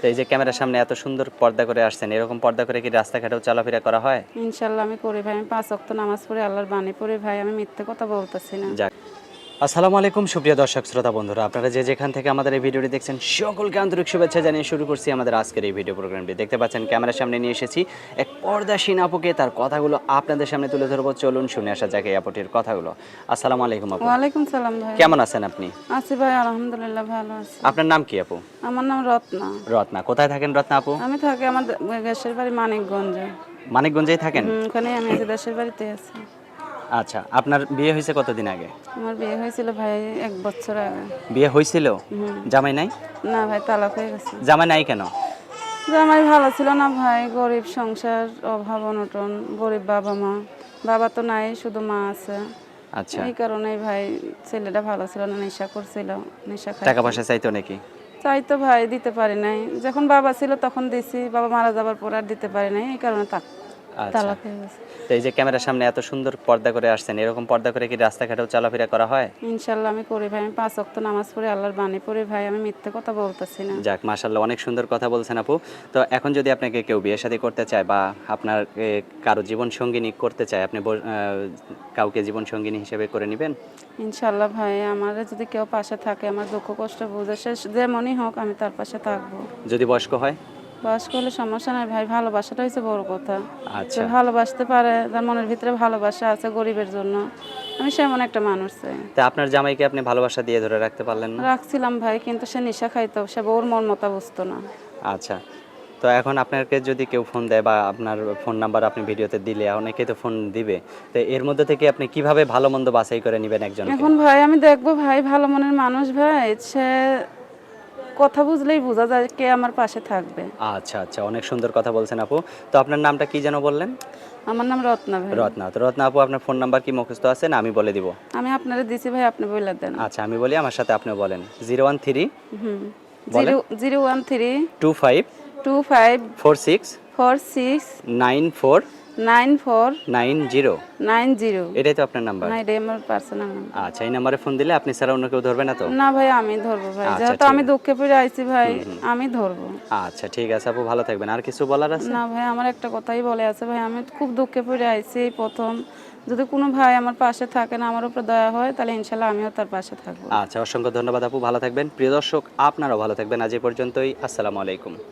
তো এই যে ক্যামেরার সামনে এত সুন্দর পর্দা করে আসছেন এরকম পর্দা করে কি রাস্তাঘাটেও চলাফেরা করা হয়? ইনশাল্লাহ আমি করি ভাই আমি পাঁচ অক্ত নামাজ পড়ে আল্লাহর বাণী পড়ে ভাই আমি মিথ্যে কথা বলতেছি না। যাক। আসসালামু আলাইকুম সুপ্রিয় দর্শক শ্রোতা বন্ধুরা। আপনারা যে যেখান থেকে আমাদের এই ভিডিওটি দেখছেন সকলকে আন্তরিক শুভেচ্ছা জানিয়ে শুরু করছি আমাদের আজকের এই ভিডিও প্রোগ্রামটি। দেখতে পাচ্ছেন ক্যামেরার সামনে নিয়ে এসেছি এক পর্দাসীন আপুকে তার কথাগুলো আপনাদের সামনে তুলে ধরবো। চলুন শুনে আসা যাক এই আপুটির কথাগুলো। আসসালামু আলাইকুম আপু। ওয়ালাইকুম সালাম ভাই। কেমন আছেন আপনি? আছি ভাই আলহামদুলিল্লাহ ভালো আছি। আপনার নাম কি আপু? আমার নাম রত্না। রত্না। কোথায় থাকেন রত্না আপু? আমি থাকি আমার দে- দেশের বাড়ি মানিকগঞ্জে। মানিকগঞ্জেই থাকেন? ওখানে আমি দেশের বাড়িতে আছি। আচ্ছা আপনার বিয়ে হয়েছে কতদিন আগে? আমার বিয়ে হয়েছিল ভাই এক বছর আগে। বিয়ে হয়েছিল? জামাই নাই? না ভাই তালাক হয়ে গেছে। জামাই নাই কেন? জামাই ভালো ছিল না ভাই গরিব সংসার অভাব অনটন গরিব বাবা মা। বাবা তো নাই শুধু মা আছে। আচ্ছা। এই কারণেই ভাই ছেলেটা ভালো ছিল না নেশা করছিল নেশা টাকা পয়সা চাইতো নাকি? চাই তো ভাই দিতে পারি নাই। যখন বাবা ছিল তখন দিছি বাবা মারা যাবার পর আর দিতে পারি নাই এই কারণে তাক আচ্ছা। তো এই যে ক্যামেরার সামনে এত সুন্দর পর্দা করে আসছেন এরকম পর্দা করে কি রাস্তাঘাটেও চলাফেরা করা হয়? ইনশাল্লাহ আমি করি ভাই আমি পাঁচ অক্ত নামাজ পড়ে আল্লাহর বাণী পড়ে ভাই আমি মিথ্যে কথা বলতেছি না। যাক মাশাল্লাহ অনেক সুন্দর কথা বলছেন আপু। তো এখন যদি আপনাকে কেউ বিয়ে শাদী করতে চায় বা আপনার কারও জীবন সঙ্গিনী করতে চায় আপনি কাউকে জীবন সঙ্গিনী হিসেবে করে নেবেন? ইনশাল্লাহ ভাই আমার যদি কেউ পাশে থাকে আমার দুঃখ কষ্ট বুঝে সে যেমনই হোক আমি তার পাশে থাকব। যদি বয়স্ক হয়? বয়স্ক হলে সমস্যা নাই ভাই ভালোবাসাটা হচ্ছে বড় কথা। আচ্ছা। ভালোবাসতে পারে তার মনের ভিতরে ভালোবাসা আছে গরিবের জন্য। আমি সেমন একটা মানুষ চাই। তা আপনার জামাইকে আপনি ভালোবাসা দিয়ে ধরে রাখতে পারলেন না? রাখছিলাম ভাই কিন্তু সে নেশা খাইতো সে ওর মন মতা বুঝতো না। আচ্ছা। তো এখন আপনাকে যদি কেউ ফোন দেয় বা আপনার ফোন নাম্বার আপনি ভিডিওতে দিলে অনেকেই তো ফোন দিবে। তো এর মধ্যে থেকে আপনি কীভাবে ভালো মন্দ বাছাই করে নেবেন একজন এখন ভাই আমি দেখব ভাই ভালো মনের মানুষ ভাই সে কথা বুঝলেই বোঝা যায় কে আমার পাশে থাকবে। আচ্ছা আচ্ছা অনেক সুন্দর কথা বলছেন আপু। তো আপনার নামটা কি যেন বললেন? আমার নাম রত্না ভাই। রত্না। তো রত্না আপু আপনার ফোন নাম্বার কি মুখস্থ আছে? না আমি বলে দিব। আমি আপনারা দিছি ভাই আপনি বলে দেন। আচ্ছা আমি বলি আমার সাথে আপনি বলেন। Zero one three zero one three two five two five four six four six nine four nine four nine zero. Nine zero. এটাই তো আপনার নাম্বার না এটাই আমার পার্সোনাল নাম্বার আচ্ছা এই নাম্বারে ফোন দিলে আপনি ছাড়া অন্য কেউ ধরবে না তো? না ভাই আমি ধরবো ভাই। আচ্ছা, যেহেতু আমি দুঃখে পড়ে আইছি ভাই আমি ধরবো। আচ্ছা ঠিক আছে আপু ভালো থাকবেন। আর কিছু বলার আছে? না ভাই আমার একটা কথাই বলে আছে ভাই আমি খুব দুঃখে পড়ে আইছি এই প্রথম। যদি কোনো ভাই আমার পাশে থাকে না আমার উপরে দয়া হয় তাহলে ইনশাল্লাহ আমিও তার পাশে থাকব। আচ্ছা অসংখ্য ধন্যবাদ আপু ভালো থাকবেন। প্রিয় দর্শক আপনারাও ভালো থাকবেন। আজ এ পর্যন্তই। আসসালামু আলাইকুম।